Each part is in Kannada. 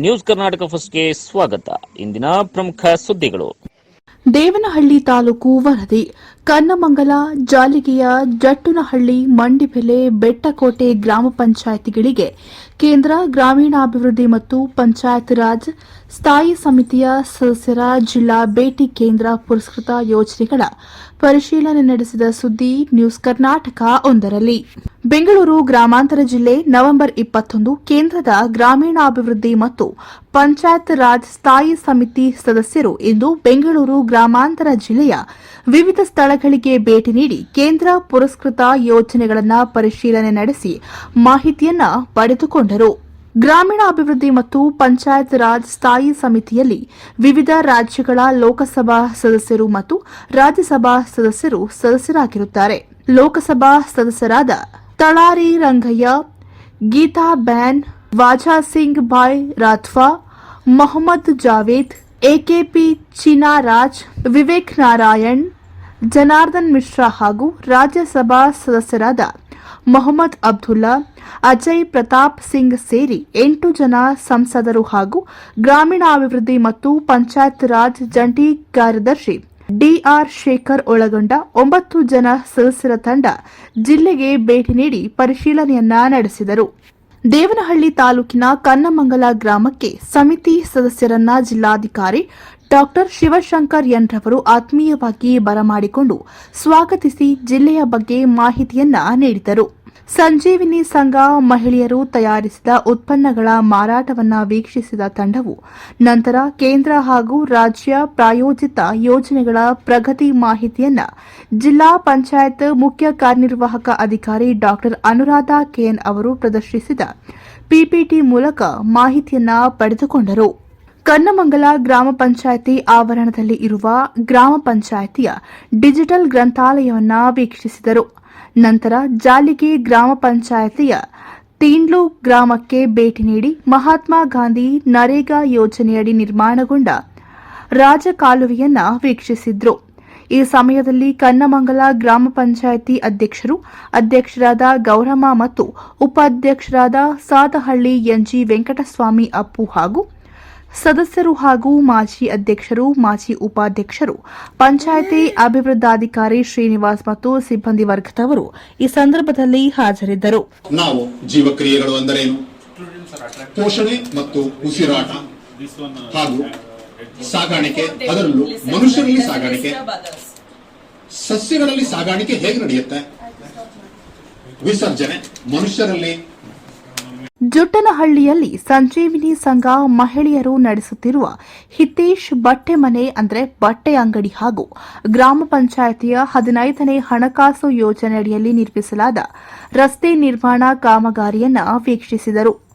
ನ್ಯೂಸ್ ಕರ್ನಾಟಕ ಫಸ್ಟ್ಗೆ ಸ್ವಾಗತ. ಇಂದಿನ ಪ್ರಮುಖ ಸುದ್ದಿಗಳು. ದೇವನಹಳ್ಳಿ ತಾಲೂಕು ವರದಿ. ಕನ್ನಮಂಗಲ, ಜಾಲಿಗೆಯ ಜಟ್ಟುನಹಳ್ಳಿ, ಮಂಡಿಬೆಲೆ, ಬೆಟ್ಟಕೋಟೆ ಗ್ರಾಮ ಪಂಚಾಯಿತಿಗಳಿಗೆ ಕೇಂದ್ರ ಗ್ರಾಮೀಣಾಭಿವೃದ್ಧಿ ಮತ್ತು ಪಂಚಾಯತ್ ರಾಜ್ ಸ್ಥಾಯಿ ಸಮಿತಿಯ ಸದಸ್ಯರ ಜಿಲ್ಲಾ ಭೇಟಿ ಕೇಂದ್ರ ಪುರಸ್ಕೃತ ಯೋಜನೆಗಳ ಪರಿಶೀಲನೆ ನಡೆಸಿದ ಸುದ್ದಿ ನ್ಯೂಸ್ ಕರ್ನಾಟಕ ಒಂದರಲ್ಲಿ. ಬೆಂಗಳೂರು ಗ್ರಾಮಾಂತರ ಜಿಲ್ಲೆ ನವೆಂಬರ್ ಇಪ್ಪತ್ತೊಂದು ಕೇಂದ್ರದ ಗ್ರಾಮೀಣಾಭಿವೃದ್ಧಿ ಮತ್ತು ಪಂಚಾಯತ್ ರಾಜ್ ಸ್ಥಾಯಿ ಸಮಿತಿ ಸದಸ್ಯರು ಇಂದು ಬೆಂಗಳೂರು ಗ್ರಾಮಾಂತರ ಜಿಲ್ಲೆಯ ವಿವಿಧ ಸ್ಥಳಗಳಿಗೆ ಭೇಟಿ ನೀಡಿ ಕೇಂದ್ರ ಪುರಸ್ಕೃತ ಯೋಜನೆಗಳನ್ನು ಪರಿಶೀಲನೆ ನಡೆಸಿ ಮಾಹಿತಿಯನ್ನ ಪಡೆದುಕೊಂಡರು ಗ್ರಾಮೀಣಾಭಿವೃದ್ಧಿ ಮತ್ತು ಪಂಚಾಯತ್ ರಾಜ್ ಸ್ಥಾಯಿ ಸಮಿತಿಯಲ್ಲಿ ವಿವಿಧ ರಾಜ್ಯಗಳ ಲೋಕಸಭಾ ಸದಸ್ಯರು ಮತ್ತು ರಾಜ್ಯಸಭಾ ಸದಸ್ಯರು ಸದಸ್ಯರಾಗಿರುತ್ತಾರೆ. ಲೋಕಸಭಾ ಸದಸ್ಯರಾದ ತಳಾರಿ ರಂಗಯ್ಯ, ಗೀತಾ ಬ್ಯಾನ್, ವಾಜಾ ಸಿಂಗ್ ಬಾಯ್ ರಾಥ್ವಾ ಮೊಹಮ್ಮದ್ ಜಾವೇದ್, ಎಕೆಪಿ ಚಿನಾರಾಜ್, ವಿವೇಕ್ ನಾರಾಯಣ್, ಜನಾರ್ದನ್ ಮಿಶ್ರಾ ಹಾಗೂ ರಾಜ್ಯಸಭಾ ಸದಸ್ಯರಾದ ಮೊಹಮ್ಮದ್ ಅಬ್ದುಲ್ಲಾ ಅಜಯ್ ಪ್ರತಾಪ್ ಸಿಂಗ್ ಸೇರಿ ಎಂಟು ಜನ ಸಂಸದರು ಹಾಗೂ ಗ್ರಾಮೀಣಾಭಿವೃದ್ಧಿ ಮತ್ತು ಪಂಚಾಯತ್ ರಾಜ್ ಜಂಟಿ ಕಾರ್ಯದರ್ಶಿ ಡಿಆರ್ ಶೇಖರ್ ಒಳಗೊಂಡ ಒಂಬತ್ತು ಜನ ಸದಸ್ಯರ ತಂಡ ಜಿಲ್ಲೆಗೆ ಭೇಟಿ ನೀಡಿ ಪರಿಶೀಲನೆಯನ್ನ ನಡೆಸಿದರು. ದೇವನಹಳ್ಳಿ ತಾಲೂಕಿನ ಕನ್ನಮಂಗಲ ಗ್ರಾಮಕ್ಕೆ ಸಮಿತಿ ಸದಸ್ಯರನ್ನ ಜಿಲ್ಲಾಧಿಕಾರಿ ಡಾಕ್ಟರ್ ಶಿವಶಂಕರ್ ಎನ್ ರವರು ಆತ್ಮೀಯವಾಗಿ ಬರಮಾಡಿಕೊಂಡು ಸ್ವಾಗತಿಸಿ ಜಿಲ್ಲೆಯ ಬಗ್ಗೆ ಮಾಹಿತಿಯನ್ನ ನೀಡಿದರು. ಸಂಜೀವಿನಿ ಸಂಘ ಮಹಿಳೆಯರು ತಯಾರಿಸಿದ ಉತ್ಪನ್ನಗಳ ಮಾರಾಟವನ್ನ ವೀಕ್ಷಿಸಿದ ತಂಡವು ನಂತರ ಕೇಂದ್ರ ಹಾಗೂ ರಾಜ್ಯ ಪ್ರಾಯೋಜಿತ ಯೋಜನೆಗಳ ಪ್ರಗತಿ ಮಾಹಿತಿಯನ್ನು ಜಿಲ್ಲಾ ಪಂಚಾಯತ್ ಮುಖ್ಯ ಕಾರ್ಯನಿರ್ವಾಹಕ ಅಧಿಕಾರಿ ಡಾಕ್ಟರ್ ಅನುರಾಧ ಕೆಎನ್ ಅವರು ಪ್ರದರ್ಶಿಸಿದ ಪಿಪಿಟಿ ಮೂಲಕ ಮಾಹಿತಿಯನ್ನ ಪಡೆದುಕೊಂಡರು. ಕನ್ನಮಂಗಲ ಗ್ರಾಮ ಪಂಚಾಯಿತಿ ಆವರಣದಲ್ಲಿ ಇರುವ ಗ್ರಾಮ ಪಂಚಾಯಿತಿಯ ಡಿಜಿಟಲ್ ಗ್ರಂಥಾಲಯವನ್ನ ವೀಕ್ಷಿಸಿದರು. ನಂತರ ಜಾಲಿಗೆ ಗ್ರಾಮ ಪಂಚಾಯತಿಯ ತೀಂಡ್ಲು ಗ್ರಾಮಕ್ಕೆ ಭೇಟಿ ನೀಡಿ ಮಹಾತ್ಮ ಗಾಂಧಿ ನರೇಗಾ ಯೋಜನೆಯಡಿ ನಿರ್ಮಾಣಗೊಂಡ ರಾಜಕಾಲುವೆಯನ್ನ ವೀಕ್ಷಿಸಿದ್ರು. ಈ ಸಮಯದಲ್ಲಿ ಕನ್ನಮಂಗಲ ಗ್ರಾಮ ಪಂಚಾಯಿತಿ ಅಧ್ಯಕ್ಷರು ಅಧ್ಯಕ್ಷರಾದ ಗೌರಮ್ಮ ಮತ್ತು ಉಪಾಧ್ಯಕ್ಷರಾದ ಸಾದಹಳ್ಳಿ ಎನ್ಜಿ ವೆಂಕಟಸ್ವಾಮಿ ಅಪ್ಪು ಹಾಗೂ ಸದಸ್ಯರು ಹಾಗೂ ಮಾಜಿ ಅಧ್ಯಕ್ಷರು, ಮಾಜಿ ಉಪಾಧ್ಯಕ್ಷರು, ಪಂಚಾಯಿತಿ ಅಭಿವೃದ್ಧಾಧಿಕಾರಿ ಶ್ರೀನಿವಾಸ್ ಮತ್ತು ಸಿಬ್ಬಂದಿ ವರ್ಗದವರು ಈ ಸಂದರ್ಭದಲ್ಲಿ ಹಾಜರಿದ್ದರು. ನಾವು ಜೀವಕ್ರಿಯೆಗಳು ಅಂದರೇನು? ಪೋಷಣೆ ಮತ್ತು ಉಸಿರಾಟ ಹಾಗೂ ಸಾಗಾಣಿಕೆ, ಅದರಲ್ಲೂ ಮನುಷ್ಯರಲ್ಲಿ ಸಾಗಾಣಿಕೆ. ಸಸ್ಯಗಳಲ್ಲಿ ಸಾಗಾಣಿಕೆ ಹೇಗೆ ನಡೆಯುತ್ತೆ? ವಿಸರ್ಜನೆ, ಮನುಷ್ಯರಲ್ಲಿ ಜುಟ್ಟನಹಳ್ಳಿಯಲ್ಲಿ ಸಂಜೀವಿನಿ ಸಂಘ ಮಹಿಳೆಯರು ನಡೆಸುತ್ತಿರುವ ಹಿತೇಶ್ ಬಟ್ಟೆ ಮನೆ ಅಂದರೆ ಬಟ್ಟೆ ಅಂಗಡಿ ಹಾಗೂ ಗ್ರಾಮ ಪಂಚಾಯಿತಿಯ ಹದಿನೈದನೇ ಹಣಕಾಸು ಯೋಜನೆಯಡಿಯಲ್ಲಿ ನಿರ್ಮಿಸಲಾದ ರಸ್ತೆ ನಿರ್ಮಾಣ ಕಾಮಗಾರಿಯನ್ನು ವೀಕ್ಷಿಸಿದರು.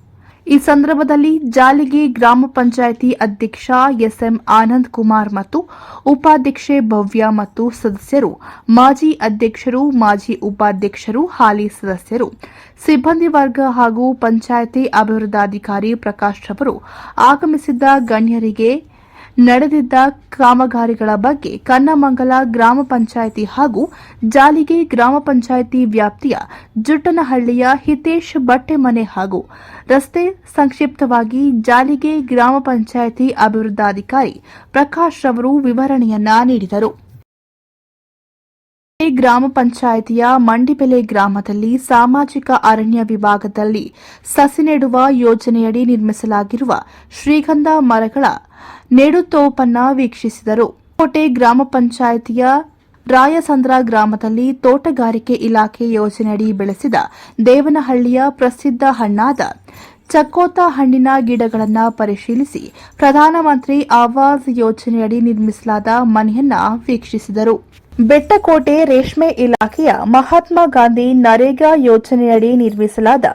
ಈ ಸಂದರ್ಭದಲ್ಲಿ ಜಾಲಿಗೆ ಗ್ರಾಮ ಪಂಚಾಯಿತಿ ಅಧ್ಯಕ್ಷ ಎಸ್ಎಂ ಆನಂದ್ ಕುಮಾರ್ ಮತ್ತು ಉಪಾಧ್ಯಕ್ಷೆ ಭವ್ಯ ಮತ್ತು ಸದಸ್ಯರು, ಮಾಜಿ ಅಧ್ಯಕ್ಷರು, ಮಾಜಿ ಉಪಾಧ್ಯಕ್ಷರು, ಹಾಲಿ ಸದಸ್ಯರು, ಸಿಬ್ಬಂದಿ ವರ್ಗ ಹಾಗೂ ಪಂಚಾಯಿತಿ ಅಭಿವೃದ್ಧಾಧಿಕಾರಿ ಪ್ರಕಾಶ್ ರವರು ಆಗಮಿಸಿದ್ದ ಗಣ್ಯರಿಗೆ ನಡೆದಿದ್ದ ಕಾಮಗಾರಿಗಳ ಬಗ್ಗೆ ಕನ್ನಮಂಗಲ ಗ್ರಾಮ ಪಂಚಾಯಿತಿ ಹಾಗೂ ಜಾಲಿಗೆ ಗ್ರಾಮ ಪಂಚಾಯಿತಿ ವ್ಯಾಪ್ತಿಯ ಜುಟ್ಟನಹಳ್ಳಿಯ ಹಿತೇಶ್ ಬಟ್ಟೆ ಮನೆ ಹಾಗೂ ರಸ್ತೆ ಸಂಕ್ಷಿಪ್ತವಾಗಿ ಜಾಲಿಗೆ ಗ್ರಾಮ ಪಂಚಾಯಿತಿ ಅಭಿವೃದ್ಧಾಧಿಕಾರಿ ಪ್ರಕಾಶ್ ರವರು ವಿವರಣೆಯನ್ನ ನೀಡಿದರು. ಗ್ರಾಮ ಪಂಚಾಯಿತಿಯ ಮಂಡಿಬೆಲೆ ಗ್ರಾಮದಲ್ಲಿ ಸಾಮಾಜಿಕ ಅರಣ್ಯ ವಿಭಾಗದಲ್ಲಿ ಸಸಿ ನೆಡುವ ಯೋಜನೆಯಡಿ ನಿರ್ಮಿಸಲಾಗಿರುವ ಶ್ರೀಗಂಧ ಮರಗಳ ನೆಡುತೋಪನ್ನ ವೀಕ್ಷಿಸಿದರು. ಕೋಟೆ ಗ್ರಾಮ ಪಂಚಾಯಿತಿಯ ರಾಯಸಂದ್ರ ಗ್ರಾಮದಲ್ಲಿ ತೋಟಗಾರಿಕೆ ಇಲಾಖೆ ಯೋಜನೆಯಡಿ ಬೆಳೆಸಿದ ದೇವನಹಳ್ಳಿಯ ಪ್ರಸಿದ್ಧ ಹಣ್ಣಾದ ಚಕೋತ ಹಣ್ಣಿನ ಗಿಡಗಳನ್ನು ಪರಿಶೀಲಿಸಿ ಪ್ರಧಾನಮಂತ್ರಿ ಆವಾಸ್ ಯೋಜನೆಯಡಿ ನಿರ್ಮಿಸಲಾದ ಮನೆಯನ್ನ ವೀಕ್ಷಿಸಿದರು. ಬೆಟ್ಟಕೋಟೆ ರೇಷ್ಮೆ ಇಲಾಖೆಯ ಮಹಾತ್ಮ ಗಾಂಧಿ ನರೇಗಾ ಯೋಜನೆಯಡಿ ನಿರ್ಮಿಸಲಾದ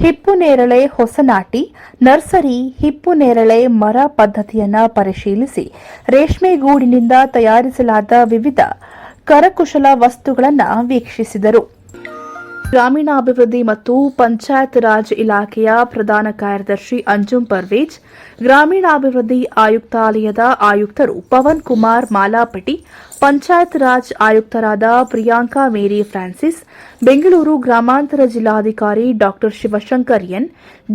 ಹಿಪ್ಪು ನೇರಳೆ ಹೊಸನಾಟಿ, ನರ್ಸರಿ, ಹಿಪ್ಪು ನೇರಳೆ ಮರ ಪದ್ಧತಿಯನ್ನು ಪರಿಶೀಲಿಸಿ ರೇಷ್ಮೆ ಗೂಡಿನಿಂದ ತಯಾರಿಸಲಾದ ವಿವಿಧ ಕರಕುಶಲ ವಸ್ತುಗಳನ್ನು ವೀಕ್ಷಿಸಿದರು. ಗ್ರಾಮೀಣಾಭಿವೃದ್ಧಿ ಮತ್ತು ಪಂಚಾಯತ್ ರಾಜ್ ಇಲಾಖೆಯ ಪ್ರಧಾನ ಕಾರ್ಯದರ್ಶಿ ಅಂಜುಂ ಪರ್ವೇಜ್, ಗ್ರಾಮೀಣಾಭಿವೃದ್ಧಿ ಆಯುಕ್ತಾಲಯದ ಆಯುಕ್ತರು ಪವನ್ ಕುಮಾರ್ ಮಾಲಾಪಟಿ ಪಂಚಾಯತ್ ರಾಜ್ ಆಯುಕ್ತರಾದ ಪ್ರಿಯಾಂಕಾ ಮೇರಿ ಫ್ರಾನ್ಸಿಸ್, ಬೆಂಗಳೂರು ಗ್ರಾಮಾಂತರ ಜಿಲ್ಲಾಧಿಕಾರಿ ಡಾ ಶಿವಶಂಕರ್ ಎನ್,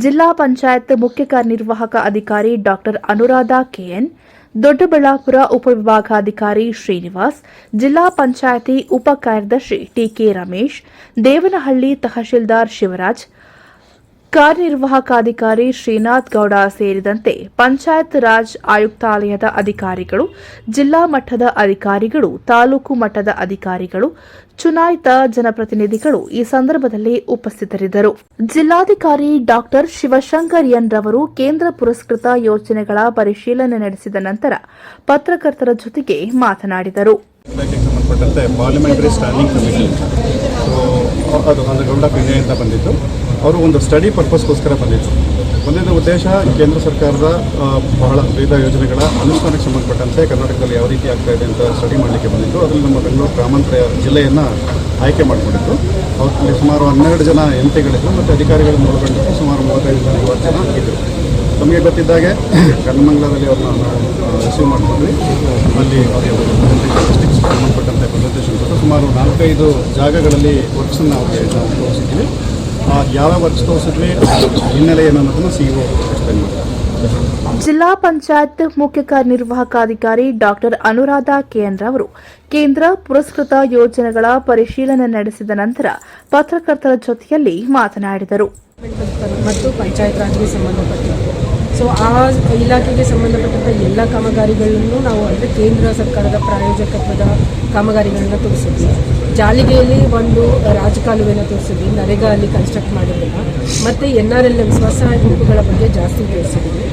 ಜಿಲ್ಲಾ ಪಂಚಾಯತ್ ಮುಖ್ಯ ಕಾರ್ಯನಿರ್ವಾಹಕ ಅಧಿಕಾರಿ ಡಾ ಅನುರಾಧ ಕೆಎನ್ ದೊಡ್ಡಬಳ್ಳಾಪುರ ಉಪವಿಭಾಗಾಧಿಕಾರಿ ಶ್ರೀನಿವಾಸ್ ಜಿಲ್ಲಾ ಪಂಚಾಯಿತಿ ಉಪ ಕಾರ್ಯದರ್ಶಿ ಟಿಕೆ ರಮೇಶ್ ದೇವನಹಳ್ಳಿ ತಹಶೀಲ್ದಾರ್ ಶಿವರಾಜ್ ಕಾರ್ಯನಿರ್ವಾಹಕಾಧಿಕಾರಿ ಶ್ರೀನಾಥ್ ಗೌಡ ಸೇರಿದಂತೆ ಪಂಚಾಯತ್ ರಾಜ್ ಆಯುಕ್ತಾಲಯದ ಅಧಿಕಾರಿಗಳು, ಜಿಲ್ಲಾ ಮಟ್ಟದ ಅಧಿಕಾರಿಗಳು, ತಾಲೂಕು ಮಟ್ಟದ ಅಧಿಕಾರಿಗಳು, ಚುನಾಯಿತ ಜನಪ್ರತಿನಿಧಿಗಳು ಈ ಸಂದರ್ಭದಲ್ಲಿ ಉಪಸ್ಥಿತರಿದ್ದರು. ಜಿಲ್ಲಾಧಿಕಾರಿ ಡಾಕ್ಟರ್ ಶಿವಶಂಕರ್ ಎನ್ ರವರು ಕೇಂದ್ರ ಪುರಸ್ಕೃತ ಯೋಜನೆಗಳ ಪರಿಶೀಲನೆ ನಡೆಸಿದ ನಂತರ ಪತ್ರಕರ್ತರ ಜೊತೆಗೆ ಮಾತನಾಡಿದರು. ಅದು ಅವರು ಒಂದು ಸ್ಟಡಿ ಪರ್ಪಸ್ಗೋಸ್ಕರ ಬಂದಿದ್ದರು ಬಂದಿದ್ದ ಉದ್ದೇಶ ಕೇಂದ್ರ ಸರ್ಕಾರದ ಬಹಳ ವಿವಿಧ ಯೋಜನೆಗಳ ಅನುಷ್ಠಾನಕ್ಕೆ ಸಂಬಂಧಪಟ್ಟಂತೆ ಕರ್ನಾಟಕದಲ್ಲಿ ಯಾವ ರೀತಿ ಆಗ್ತಾ ಇದೆ ಅಂತ ಸ್ಟಡಿ ಮಾಡಲಿಕ್ಕೆ ಬಂದಿತ್ತು ಅದರಲ್ಲಿ ನಮ್ಮ ಬೆಂಗಳೂರು ಗ್ರಾಮಾಂತರ ಜಿಲ್ಲೆಯನ್ನು ಆಯ್ಕೆ ಮಾಡಿಕೊಂಡಿತ್ತು ಅವರಲ್ಲಿ ಸುಮಾರು ಹನ್ನೆರಡು ಜನ ಎಂ ಪಿಗಳಿದ್ದರು ಮತ್ತು ಅಧಿಕಾರಿಗಳನ್ನು ಒಳಗೊಂಡಿದ್ದು ಸುಮಾರು ಮೂವತ್ತೈದು ಜನ ಇವತ್ತು ಜನ ಇದ್ದರು ನಮಗೆ ಗೊತ್ತಿದ್ದಾಗೆ ಕನ್ನಮಂಗಲದಲ್ಲಿ ಅವ್ರನ್ನ ನಾವು ರಿಸೀವ್ ಮಾಡಿಕೊಂಡ್ವಿ. ಅಲ್ಲಿ ಡಿಸ್ಟಿಕ್ಸ್ ಸಂಬಂಧಪಟ್ಟಂತೆ ಪ್ರೆಸೆಂಟೇಷನ್ ಕೊಟ್ಟು ಸುಮಾರು ನಾಲ್ಕೈದು ಜಾಗಗಳಲ್ಲಿ ವರ್ಕ್ಸನ್ನು ಅವರಿಗೆ ನಾವು ತೋರಿಸಿದ್ವಿ ಆ, ಯಾವ ವರ್ಕ್ಸ್ ತೋರಿಸಿದ್ವಿ ಹಿನ್ನೆಲೆ ಏನು ಅನ್ನೋದನ್ನು ಸಿ ಇ ಎಕ್ಸ್ಪ್ಲೈನ್ ಮಾಡ್ತಾರೆ ಜಿಲ್ಲಾ ಪಂಚಾಯತ್ ಮುಖ್ಯ ಕಾರ್ಯನಿರ್ವಾಹಕಾಧಿಕಾರಿ ಡಾಕ್ಟರ್ ಅನುರಾಧ ಕೆಎನ್ ರವರು ಕೇಂದ್ರ ಪುರಸ್ಕೃತ ಯೋಜನೆಗಳ ಪರಿಶೀಲನೆ ನಡೆಸಿದ ನಂತರ ಪತ್ರಕರ್ತರ ಜೊತೆಯಲ್ಲಿ ಮಾತನಾಡಿದರು. ಮತ್ತು ಪಂಚಾಯತ್ ರಾಜ್ಗೆ ಸಂಬಂಧಪಟ್ಟಿದ್ದು ಸೊ ಆ ಇಲಾಖೆಗೆ ಸಂಬಂಧಪಟ್ಟಂಥ ಎಲ್ಲ ಕಾಮಗಾರಿಗಳನ್ನು ನಾವು ಅಂದರೆ ಕೇಂದ್ರ ಸರ್ಕಾರದ ಪ್ರಾಯೋಜಕತ್ವದ ಕಾಮಗಾರಿಗಳನ್ನ ತೋರಿಸಿದ್ವಿ. ಜಾಲಿಗೆಯಲ್ಲಿ ಒಂದು ರಾಜಕಾಲುವೆನ ತೋರಿಸಿದ್ವಿ. ನರೇಗಾ ಅಲ್ಲಿ ಕನ್ಸ್ಟ್ರಕ್ಟ್ ಮಾಡಿರಲಿಲ್ಲ ಮತ್ತು ಎನ್ ಆರ್ ಎಲ್ ಎಂ ಸ್ವಸಹಾಯ ಗುಂಪುಗಳ ಬಗ್ಗೆ ಜಾಸ್ತಿ ತೋರಿಸಿದ್ವಿ.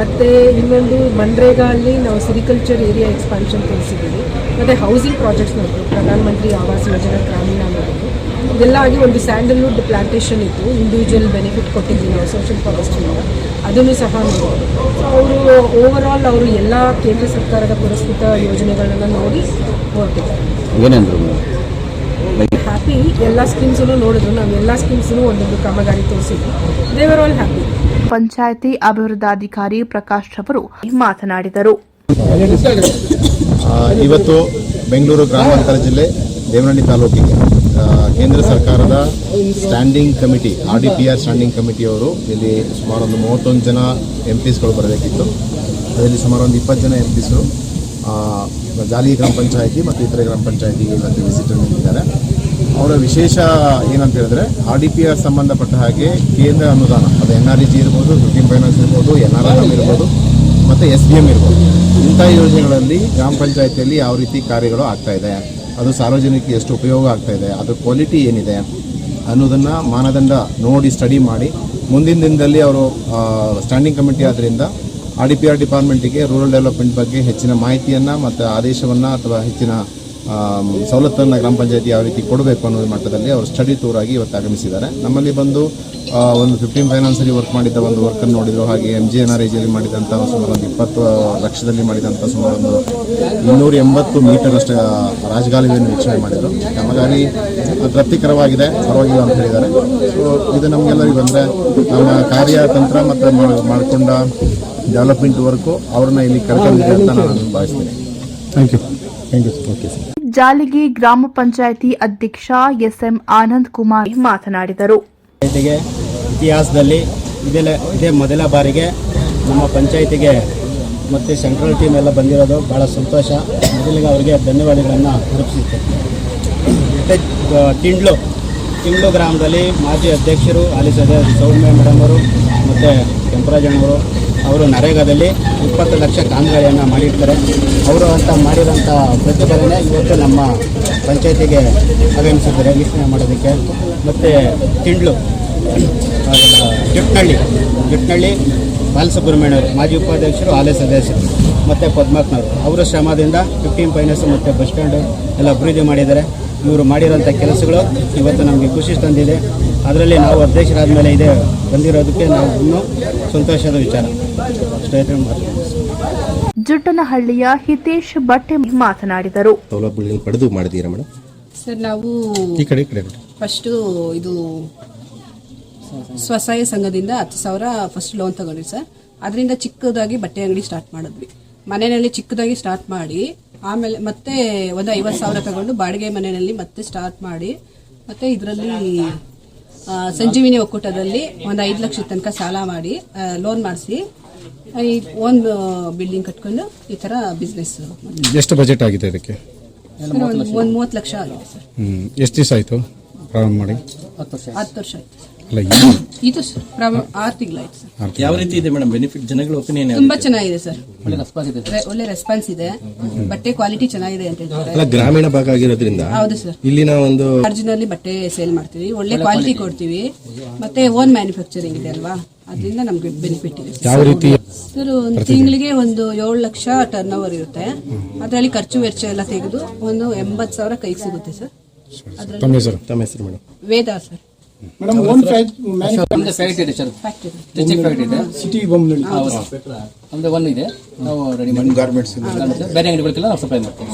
ಮತ್ತು ಇನ್ನೊಂದು ಮನ್ರೇಗಾ ಅಲ್ಲಿ ನಾವು ಸಿರಿಕಲ್ಚರ್ ಏರಿಯಾ ಎಕ್ಸ್ಪಾನ್ಷನ್ ತೋರಿಸಿದ್ದೀವಿ ಮತ್ತು ಹೌಸಿಂಗ್ ಪ್ರಾಜೆಕ್ಟ್ಸ್ ನೋಡಿದ್ರು ಪ್ರಧಾನಮಂತ್ರಿ ಆವಾಸ್ ಯೋಜನಾ ಗ್ರಾಮೀಣ ಅನ್ನೋದು ಇದೆಲ್ಲ ಆಗಿ ಒಂದು ಸ್ಯಾಂಡಲ್ವುಡ್ ಪ್ಲಾಂಟೇಷನ್ ಇತ್ತು. ಇಂಡಿವಿಜುವಲ್ ಬೆನಿಫಿಟ್ ಕೊಟ್ಟಿದ್ದೀವಿ ನಾವು ಸೋಷಿಯಲ್ ಫಾರೆಸ್ಟಿಂದ ಅದನ್ನು ಸಹ ನೋಡಿದ್ರು ಅವರು ಓವರ್ ಆಲ್ ಅವರು ಎಲ್ಲ ಕೇಂದ್ರ ಸರ್ಕಾರದ ಪುರಸ್ಕೃತ ಯೋಜನೆಗಳನ್ನು ನೋಡಿ ಹೊರಟಿದ್ದಾರೆ ಏನಂದ್ರು ಹ್ಯಾಪಿ ಎಲ್ಲ ಸ್ಕೀಮ್ಸನ್ನು ನೋಡಿದ್ರು. ನಾವು ಎಲ್ಲ ಸ್ಕೀಮ್ಸನ್ನು ಒಂದೊಂದು ಕಾಮಗಾರಿ ತೋರಿಸಿದ್ವಿ. ದೇವರ್ ಆಲ್ ಹ್ಯಾಪಿ ಪಂಚಾಯಿತಿ ಅಭಿವೃದ್ಧಾಧಿಕಾರಿ ಪ್ರಕಾಶ್ ಅವರು ಮಾತನಾಡಿದರು. ಇವತ್ತು ಬೆಂಗಳೂರು ಗ್ರಾಮಾಂತರ ಜಿಲ್ಲೆ ದೇವನಹಳ್ಳಿ ತಾಲೂಕಿಗೆ ಕೇಂದ್ರ ಸರ್ಕಾರದ standing committee R D P R standing ಕಮಿಟಿಯವರು ಇಲ್ಲಿ ಸುಮಾರು ಒಂದು ಮೂವತ್ತೊಂದು ಜನ ಎಂ ಪಿಸ್ಗಳು ಬರಬೇಕಿತ್ತು. ಅದರಲ್ಲಿ ಸುಮಾರು ಒಂದು ಇಪ್ಪತ್ತು ಜನ ಎಂ ಪಿಸ್ಗಳು ಜಾಲಿ ಗ್ರಾಮ ಪಂಚಾಯಿತಿ ಮತ್ತು ಇತರೆ ಗ್ರಾಮ ಪಂಚಾಯಿತಿಗೆ ಇವತ್ತು ವಿಸಿಟ್ ನೀಡಿದ್ದಾರೆ ಅವರ ವಿಶೇಷ ಏನಂತ ಹೇಳಿದ್ರೆ ಆರ್ ಡಿ ಪಿ ಆರ್ ಸಂಬಂಧಪಟ್ಟ ಹಾಗೆ ಕೇಂದ್ರ ಅನುದಾನ, ಅದು ಎನ್ ಆರ್ ಇ ಜಿ ಇರ್ಬೋದು ಫಿಫ್ಟೀನ್ ಫೈನಾನ್ಸ್ ಇರ್ಬೋದು ಎನ್ ಆರ್ ಎಂ ಇರ್ಬೋದು, ಮತ್ತು ಎಸ್ ಬಿ ಎಂ ಇರ್ಬೋದು. ಇಂಥ ಯೋಜನೆಗಳಲ್ಲಿ ಗ್ರಾಮ ಪಂಚಾಯತಿಯಲ್ಲಿ ಯಾವ ರೀತಿ ಕಾರ್ಯಗಳು ಆಗ್ತಾ ಇದೆ, ಅದು ಸಾರ್ವಜನಿಕ ಎಷ್ಟು ಉಪಯೋಗ ಆಗ್ತಾ ಇದೆ ಅದರ ಕ್ವಾಲಿಟಿ ಏನಿದೆ ಅನ್ನೋದನ್ನು ಮಾನದಂಡ ನೋಡಿ ಸ್ಟಡಿ ಮಾಡಿ, ಮುಂದಿನ ದಿನದಲ್ಲಿ ಅವರು ಸ್ಟ್ಯಾಂಡಿಂಗ್ ಕಮಿಟಿ ಆದ್ದರಿಂದ ಆರ್ ಡಿ ಪಿ ಆರ್ ಡಿಪಾರ್ಟ್ಮೆಂಟಿಗೆ ರೂರಲ್ ಡೆವಲಪ್ಮೆಂಟ್ ಬಗ್ಗೆ ಹೆಚ್ಚಿನ ಮಾಹಿತಿಯನ್ನು ಮತ್ತು ಆದೇಶವನ್ನು ಅಥವಾ ಹೆಚ್ಚಿನ ಸವಲತ್ತನ್ನು ಗ್ರಾಮ ಪಂಚಾಯತಿ ಯಾವ ರೀತಿ ಕೊಡಬೇಕು ಅನ್ನೋ ಮಟ್ಟದಲ್ಲಿ ಅವರು ಸ್ಟಡಿ ಟೂರ್ ಆಗಿ ಇವತ್ತು ಆಗಮಿಸಿದ್ದಾರೆ. ನಮ್ಮಲ್ಲಿ ಬಂದು ಒಂದು ಫಿಫ್ಟೀನ್ ಫೈನಾನ್ಸಲ್ಲಿ ವರ್ಕ್ ಮಾಡಿದ್ದ ಒಂದು ವರ್ಕನ್ನು ನೋಡಿದ್ರು, ಹಾಗೆ ಎಂ ಜಿ ಎನ್ ಆರ್ ಐಜಿಯಲ್ಲಿ ಮಾಡಿದಂಥ ಸುಮಾರು ಒಂದು ಇಪ್ಪತ್ತು ಲಕ್ಷದಲ್ಲಿ ಮಾಡಿದಂಥ ಸುಮಾರು ಒಂದು ಇನ್ನೂರ ಎಂಬತ್ತು ಮೀಟರ್ ಅಷ್ಟು ರಾಜಗಾಲುವೆಯನ್ನು ವೀಕ್ಷಣೆ ಮಾಡಿದರು. ಕಾಮಗಾರಿ ತೃಪ್ತಿಕರವಾಗಿದೆ, ಪರವಾಗಿಲ್ಲ ಅಂತ ಹೇಳಿದ್ದಾರೆ. ಸೊ ಇದು ನಮಗೆಲ್ಲರಿಗೂ ಬಂದರೆ ನಮ್ಮ ಕಾರ್ಯತಂತ್ರ ಮತ್ತು ಮಾಡಿಕೊಂಡ ಡೆವಲಪ್ಮೆಂಟ್ ವರ್ಕು ಅವ್ರನ್ನ ಇಲ್ಲಿ ಕರ್ಕೊಂಡಿದೆ ಅಂತ ನಾನು ಭಾವಿಸ್ತೀನಿ. ಥ್ಯಾಂಕ್ ಯು ಜಾಲಿಗಿ ಗ್ರಾಮ ಪಂಚಾಯಿತಿ ಅಧ್ಯಕ್ಷ ಎಸ್ಎಂ ಆನಂದ್ ಕುಮಾರ್ ಮಾತನಾಡಿದರು. ಇತಿಹಾಸದಲ್ಲಿ ಇದೆಲ್ಲ ಇದೇ ಮೊದಲ ಬಾರಿಗೆ ನಮ್ಮ ಪಂಚಾಯಿತಿಗೆ ಮತ್ತು ಸೆಂಟ್ರಲ್ ಟೀಮ್ ಎಲ್ಲ ಬಂದಿರೋದು ಭಾಳ ಸಂತೋಷ. ಮೊದಲಿಗೆ ಅವರಿಗೆ ಧನ್ಯವಾದಗಳನ್ನು ಅರ್ಪಿಸುತ್ತೇನೆ ಮತ್ತು ತಿಂಡ್ಲು. ತಿಂಡ್ಲು ಗ್ರಾಮದಲ್ಲಿ ಮಾಜಿ ಅಧ್ಯಕ್ಷರು ಹಾಲಿ ಸದಸ್ಯ ಸೌಮ್ಯ ಮೇಡಮ್ ಅವರು ಮತ್ತು ಕೆಂಪರಾಜಣ್ಣವರು ಅವರು ನರೇಗಾದಲ್ಲಿ ಇಪ್ಪತ್ತು ಲಕ್ಷ ಕಾಮಗಾರಿಯನ್ನು ಮಾಡಿರ್ತಾರೆ. ಅವರು ಅಂತ ಮಾಡಿರೋಂಥ ಪ್ರತಿಭಟನೆ ಇವತ್ತು ನಮ್ಮ ಪಂಚಾಯತಿಗೆ ಆಗಮಿಸಿದ್ದಾರೆ, ವೀಕ್ಷಣೆ ಮಾಡೋದಕ್ಕೆ. ಮತ್ತು ತಿಂಡ್ಲು ಜುಟ್ನಳ್ಳಿ ಜುಟ್ನಳ್ಳಿ ಬಾಲಸುಬ್ರಹ್ಮಣ್ಯವರು, ಮಾಜಿ ಉಪಾಧ್ಯಕ್ಷರು ಹಾಲಿ ಸದಸ್ಯರು, ಮತ್ತು ಪದ್ಮಾತ್ನವರು ಅವರ ಶ್ರಮದಿಂದ ಫಿಫ್ಟೀನ್ ಫೈನಾನ್ಸ್ ಮತ್ತು ಬಸ್ ಸ್ಟ್ಯಾಂಡು ಎಲ್ಲ ಅಭಿವೃದ್ಧಿ ಮಾಡಿದ್ದಾರೆ. ಇವರು ಮಾಡಿರೋಂಥ ಕೆಲಸಗಳು ಇವತ್ತು ನಮಗೆ ಖುಷಿ ತಂದಿದೆ. ಅದರಲ್ಲಿ ನಾವು ಅಧ್ಯಕ್ಷರಾದ ಮೇಲೆ ಇದೆ ಬಂದಿರೋದಕ್ಕೆ ನಾವು ಇನ್ನೂ ಸಂತೋಷದ ವಿಚಾರ. ಜುಟ್ಟನಹಳ್ಳಿಯ ಹಿತೇಶ್ ಬಟ್ಟೆ ಮಾತನಾಡಿದರು. ಸೌಲಭ್ಯಗಳನ್ನು ಪಡೆದು ಮಾಡಿದೀರಾ ಮೇಡಮ್? ಸರ್ ನಾವು ಈ ಕಡೆ ಈ ಕಡೆ ಫಸ್ಟು ಇದು ಸ್ವಸಹಾಯ ಸಂಘದಿಂದ ಹತ್ತು ಸಾವಿರ ಫಸ್ಟ್ ಲೋನ್ ತಗೊಂಡ್ವಿ ಸರ್. ಅದರಿಂದ ಚಿಕ್ಕದಾಗಿ ಬಟ್ಟೆ ಅಂಗಡಿ ಸ್ಟಾರ್ಟ್ ಮಾಡಿದ್ವಿ. ಮನೆಯಲ್ಲಿ ಚಿಕ್ಕದಾಗಿ ಸ್ಟಾರ್ಟ್ ಮಾಡಿ ಆಮೇಲೆ ಮತ್ತೆ ಒಂದು ಐವತ್ತು ಸಾವಿರ ತಗೊಂಡು ಬಾಡಿಗೆ ಮನೆಯಲ್ಲಿ ಮತ್ತೆ ಸ್ಟಾರ್ಟ್ ಮಾಡಿ ಮತ್ತೆ ಇದರಲ್ಲಿ ಸಂಜೀವಿನಿ ಒಕ್ಕೂಟದಲ್ಲಿ ಒಂದು ಐದು ಲಕ್ಷದ ತನಕ ಸಾಲ ಮಾಡಿ ಲೋನ್ ಮಾಡಿಸಿ ಒಂದು ಬಿಲ್ಡಿಂಗ್ ಕಟ್ಕೊಂಡು ಈ ತರ ಬಿಸ್ನೆಸ್ ಎಷ್ಟು ಬಜೆಟ್ ಆಗಿದೆ ಇದಕ್ಕೆ? ಒಂದು ಒಂದು ಮೂವತ್ತು ಲಕ್ಷ ಆಗಿದೆ ಸರ್. ಎಷ್ಟು ದಿವಸ ಆಯಿತು ಪ್ರಾರಂಭ ಮಾಡಿ? ಹತ್ತು ವರ್ಷ ಆಯ್ತು. ಇದು ಸರ್ ಪ್ರಾಬ್ಲಮ್ ಆರು ತಿಂಗಳಾಯ್ತು ಸರ್ ಯಾವ ರೀತಿ ಇದೆ ಮೇಡಮ್? ಬೆನಿಫಿಟ್ ಜನಗಳ ಒಪಿನಿಯನ್ ತುಂಬಾ ಚೆನ್ನಾಗಿದೆ ಸರ್ ರೆ- ಒಳ್ಳೆ ರೆಸ್ಪಾನ್ಸ್ ಇದೆ. ಬಟ್ಟೆ ಕ್ವಾಲಿಟಿ ಚೆನ್ನಾಗಿದೆ ಅಂತ ಹೇಳ್ತಾರೆ. ಗ್ರಾಮೀಣ ಭಾಗ ಆಗಿರೋದ್ರಿಂದ ಹೌದು ಸರ್ ಇಲ್ಲಿನ ಒಂದು ಮಾರ್ಜಿನಲ್ಲಿ ಬಟ್ಟೆ ಸೇಲ್ ಮಾಡ್ತೀವಿ. ಒಳ್ಳೆ ಕ್ವಾಲಿಟಿ ಕೊಡ್ತೀವಿ. ಮತ್ತೆ ಓನ್ ಮ್ಯಾನುಫ್ಯಾಕ್ಚರಿಂಗ್ ಇದೆ ಅಲ್ವಾ? ಅದರಿಂದ ನಮ್ಗೆ ಬೆನಿಫಿಟ್ ಇದೆ. ಯಾವ ರೀತಿ ಸರ್ ಒಂದು ತಿಂಗಳಿಗೆ ಒಂದು ಏಳು ಲಕ್ಷ ಟರ್ನ್ ಓವರ್ ಇರುತ್ತೆ. ಅದರಲ್ಲಿ ಖರ್ಚು ವೆಚ್ಚ ಎಲ್ಲ ತೆಗೆದು ಒಂದು ಎಂಬತ್ತು ಸಾವಿರ ಕೈಗೆ ಸಿಗುತ್ತೆ ಸರ್ ತಮ್ಮ ಹೆಸರು ತಮ್ಮ ಹೆಸರು? ಮೇಡಮ್ ವೇದ ಸರ್ ನಮ್ದು ಸೈಟ್ ಇದೆ ಸರ್ ಫ್ಯಾಕ್ಟ್ರಿ ಇದೆ. ಸಿಟಿ ನಮ್ದು ಒನ್ ಇದೆ. ನಾವು ರೆಡಿ ಮಾಡಿ ಬೇರೆ ಅಂಗಡಿಗಳಿಗೆಲ್ಲ ನಾವು ಸಪ್ಲೈ ಮಾಡ್ತೀವಿ